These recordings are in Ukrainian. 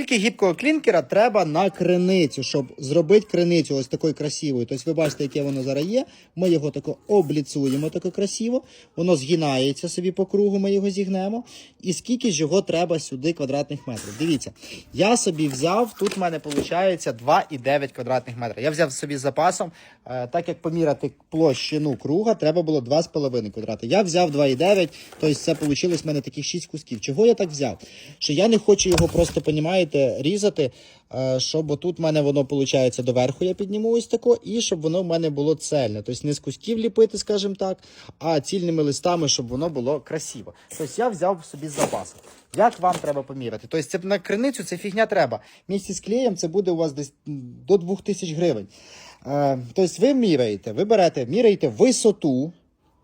Скільки гібкого клінкера треба на криницю, щоб зробити криницю ось такою красивою. Тобто ви бачите, яке воно зараз є. Ми його тако обліцуємо тако красиво. Воно згинається собі по кругу, ми його зігнемо. І скільки ж його треба сюди квадратних метрів. Дивіться, я собі взяв, тут в мене виходить 2,9 квадратних метрів. Я взяв собі з запасом, е, так як поміряти площину круга, треба було 2,5 квадрати. Я взяв 2,9, тобто це вийшло в мене таких 6 кусків. Чого я так взяв? Що я не хочу його просто, понімаєте, різати, е, щоб отут в мене воно виходить доверху, я підніму ось тако, і щоб воно в мене було цельне. Тобто не з кусків ліпити, скажімо так, а цільними листами, щоб воно було красиво. Тобто я взяв собі з запасу. Як вам треба поміряти? Тобто це на криницю це фігня треба. Місці з клеєм це буде у вас десь до 2000 гривень. Е, тобто ви міряєте, ви берете, міряєте висоту.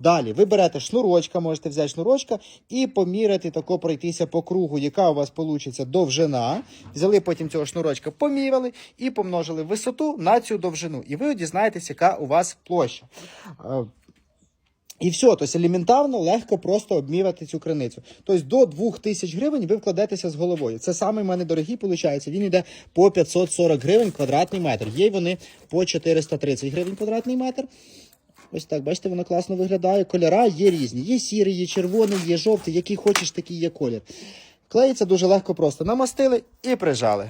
Далі ви берете шнурочка, можете взяти шнурочка і поміряти тако пройтися по кругу, яка у вас вийде довжина. Взяли потім цього шнурочка, поміряли і помножили висоту на цю довжину. І ви дізнаєтесь, яка у вас площа. Е, і все, тобто елементарно, легко просто обміряти цю криницю. Тобто до 2000 гривень ви вкладетеся з головою. Це саме в мене дорогий, виходить. Він йде по 540 гривень квадратний метр. Є вони по 430 гривень квадратний метр. Ось так, бачите, воно класно виглядає. Кольора є різні. Є сірий, є червоний, є жовтий, який хочеш, такий є колір. Клеїться дуже легко просто. Намастили і прижали.